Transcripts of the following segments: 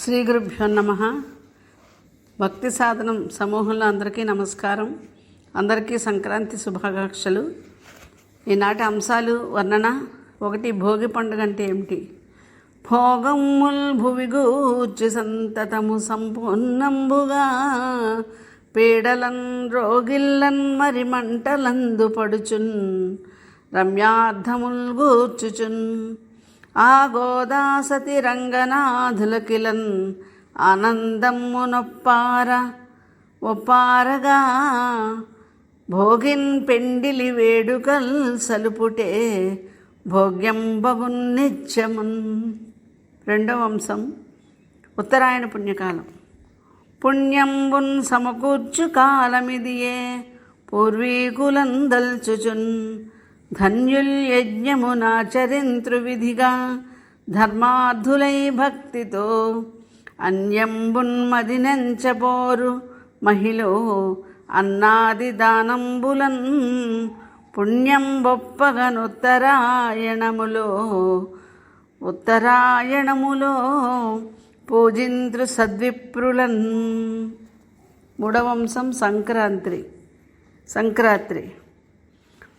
శ్రీ గురుభ్యో నమ. భక్తి సాధనం సమూహంలో అందరికీ నమస్కారం. అందరికీ సంక్రాంతి శుభాకాంక్షలు. ఈనాటి అంశాలు వర్ణన ఒకటి భోగి పండుగ అంటే ఏమిటి? భోగముల్ భువిగూర్చి సంతతము సంపూర్ణంబుగా పీడలన్ రోగిల్లన్ మరి మంటలందు పడుచున్ రమ్యార్థముల్ గూర్చుచున్. ఆ గోదాసతి రంగనాథులకిలన్ ఆనందమ్మునొప్పార ఒప్పారగా భోగిన్ పెండిలి వేడుకల్ సలుపుటే భోగ్యం నిత్యమున్ రెండవ అంశం ఉత్తరాయణ పుణ్యకాలం. పుణ్యంబున్ సమకూర్చు కాలమిదియే పూర్వీకులందల్చుచున్. ధన్యుల్ విధిగా ధర్మార్థులై భక్తితో అన్యంబున్మదినెంచబోరు మహిళ అన్నాది దానంబులన్ పుణ్యం బొప్పగనుత్తరాయణములో ఉత్తరాయణములో పూజింద్రు సద్విప్రులన్. మూడవంశం సంక్రాంతి సంక్రాంతి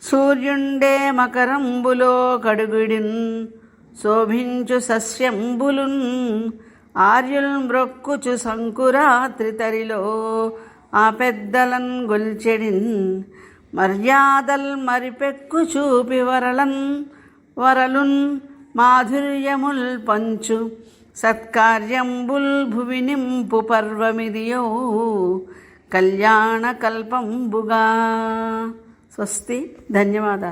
సూర్యుండే మకరంబులో కడుగుడిన్ శోభించు సస్యంబులున్ ఆర్యుల్ మ్రొక్కుచు సంకురాత్రి తరిలో ఆ పెద్దలన్ గొల్చెడిన్ మర్యాదల్ మరిపెక్కు చూపి వరలన్ వరలున్ మాధుర్యముల్ పంచు సత్కార్యంబుల్ భువి నింపు పర్వమిదియో కళ్యాణ కల్పంబుగా. స్వస్తి ధన్యవాదాలు.